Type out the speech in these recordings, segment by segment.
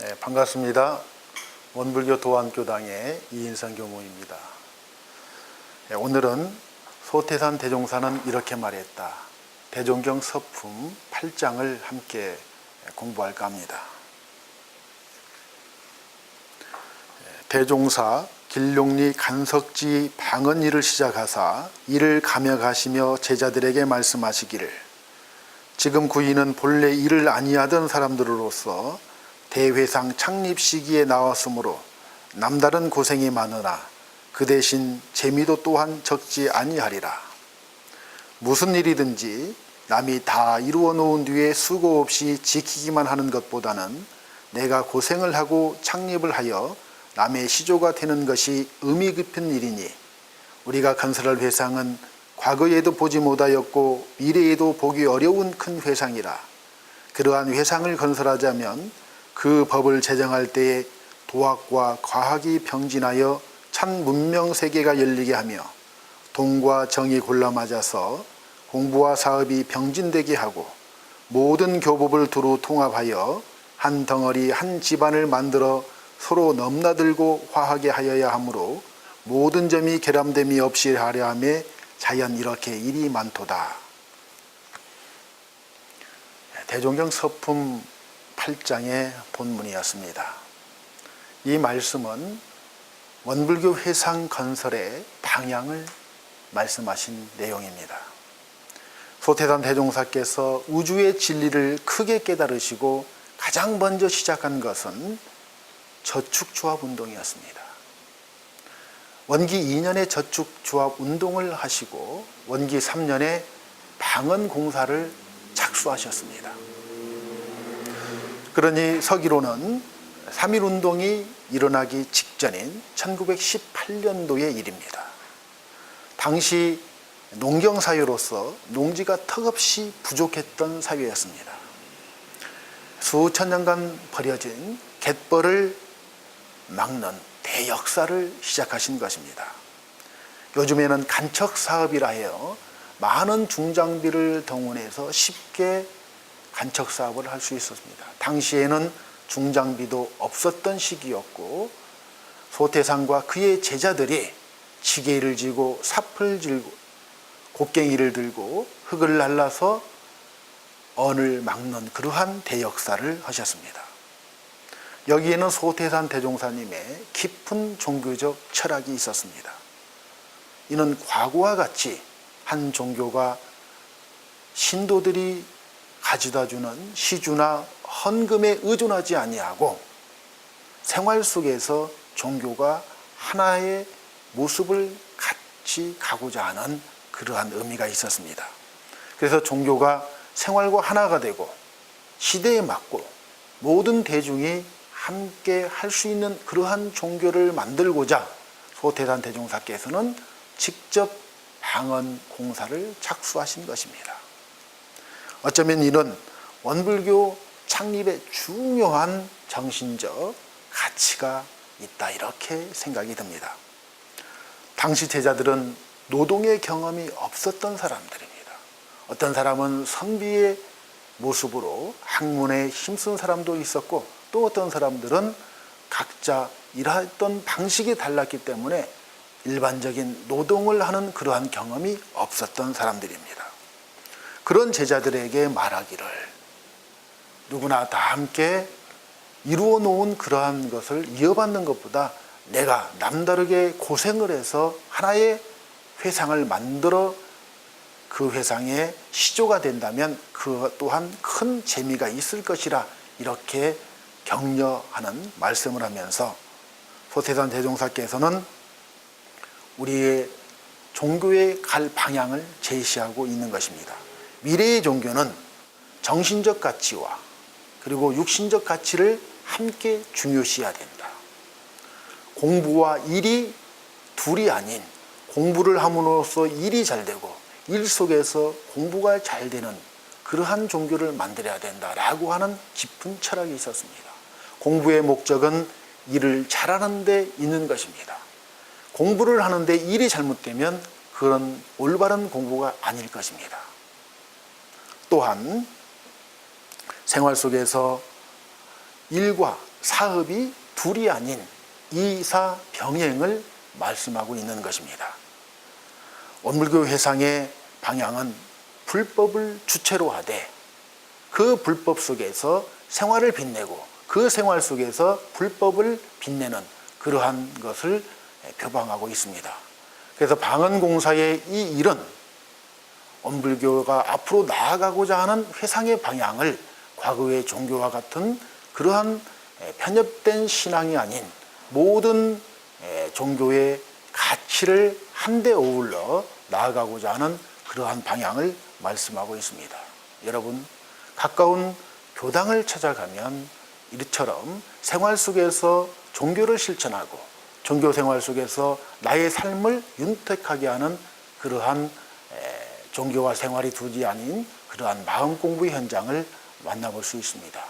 네, 반갑습니다. 원불교 도안교당의 이인성 교무입니다. 네, 오늘은 소태산 대종사는 이렇게 말했다. 대종경 서품 8장을 함께 공부할까 합니다. 네, 대종사 길룡리 간석지 방언 일을 시작하사 이를 감여가시며 제자들에게 말씀하시기를 지금 구인은 본래 일을 아니하던 사람들로서 대회상 창립 시기에 나왔으므로 남다른 고생이 많으나 그 대신 재미도 또한 적지 아니하리라. 무슨 일이든지 남이 다 이루어 놓은 뒤에 수고 없이 지키기만 하는 것보다는 내가 고생을 하고 창립을 하여 남의 시조가 되는 것이 의미 깊은 일이니 우리가 건설할 회상은 과거에도 보지 못하였고 미래에도 보기 어려운 큰 회상이라 그러한 회상을 건설하자면 그 법을 제정할 때에 도학과 과학이 병진하여 참 문명 세계가 열리게 하며 동과 정이 골라맞아서 공부와 사업이 병진되게 하고 모든 교법을 두루 통합하여 한 덩어리 한 집안을 만들어 서로 넘나들고 화하게 하여야 하므로 모든 점이 결함됨이 없이 하려 함에 자연 이렇게 일이 많도다. 대종경 서품 8장의 본문이었습니다. 이 말씀은 원불교 회상 건설의 방향을 말씀하신 내용입니다. 소태산 대종사께서 우주의 진리를 크게 깨달으시고 가장 먼저 시작한 것은 저축조합 운동이었습니다. 원기 2년에 저축조합 운동을 하시고 원기 3년에 방언 공사를 착수하셨습니다. 그러니 서기로는 3.1 운동이 일어나기 직전인 1918년도의 일입니다. 당시 농경 사회로서 농지가 턱없이 부족했던 사회였습니다. 수천 년간 버려진 갯벌을 막는 대역사를 시작하신 것입니다. 요즘에는 간척 사업이라 해요. 많은 중장비를 동원해서 쉽게 간척 사업을 할 수 있었습니다. 당시에는 중장비도 없었던 시기였고 소태상과 그의 제자들이 지게를 지고 삽을 들고 곡괭이를 들고 흙을 날라서 언을 막는 그러한 대역사를 하셨습니다. 여기에는 소태산 대종사님의 깊은 종교적 철학이 있었습니다. 이는 과거와 같이 한 종교가 신도들이 가져다 주는 시주나 헌금에 의존하지 아니하고 생활 속에서 종교가 하나의 모습을 같이 가고자 하는 그러한 의미가 있었습니다. 그래서 종교가 생활과 하나가 되고 시대에 맞고 모든 대중이 함께 할 수 있는 그러한 종교를 만들고자 소태산 대종사께서는 직접 방언 공사를 착수하신 것입니다. 어쩌면 이는 원불교 창립의 중요한 정신적 가치가 있다 이렇게 생각이 듭니다. 당시 제자들은 노동의 경험이 없었던 사람들입니다. 어떤 사람은 선비의 모습으로 학문에 힘쓴 사람도 있었고 또 어떤 사람들은 각자 일했던 방식이 달랐기 때문에 일반적인 노동을 하는 그러한 경험이 없었던 사람들입니다. 그런 제자들에게 말하기를 누구나 다 함께 이루어 놓은 그러한 것을 이어받는 것보다 내가 남다르게 고생을 해서 하나의 회상을 만들어 그 회상의 시조가 된다면 그 또한 큰 재미가 있을 것이라 이렇게 격려하는 말씀을 하면서 소태산 대종사께서는 우리의 종교에 갈 방향을 제시하고 있는 것입니다. 미래의 종교는 정신적 가치와 그리고 육신적 가치를 함께 중요시해야 된다. 공부와 일이 둘이 아닌 공부를 함으로써 일이 잘 되고 일 속에서 공부가 잘 되는 그러한 종교를 만들어야 된다라고 하는 깊은 철학이 있었습니다. 공부의 목적은 일을 잘하는 데 있는 것입니다. 공부를 하는데 일이 잘못되면 그런 올바른 공부가 아닐 것입니다. 또한 생활 속에서 일과 사업이 둘이 아닌 이사 병행을 말씀하고 있는 것입니다. 원불교 회상의 방향은 불법을 주체로 하되 그 불법 속에서 생활을 빛내고 그 생활 속에서 불법을 빛내는 그러한 것을 표방하고 있습니다. 그래서 방언공사의 이 일은 원불교가 앞으로 나아가고자 하는 회상의 방향을 과거의 종교와 같은 그러한 편협된 신앙이 아닌 모든 종교의 가치를 한데 어울러 나아가고자 하는 그러한 방향을 말씀하고 있습니다. 여러분, 가까운 교당을 찾아가면 이처럼 생활 속에서 종교를 실천하고 종교 생활 속에서 나의 삶을 윤택하게 하는 그러한 종교와 생활이 두지 아닌 그러한 마음 공부의 현장을 만나볼 수 있습니다.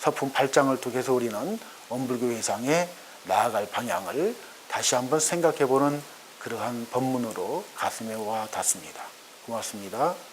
서품 8장을 통해서 우리는 원불교 회상에 나아갈 방향을 다시 한번 생각해 보는 그러한 법문으로 가슴에 와 닿습니다. 고맙습니다.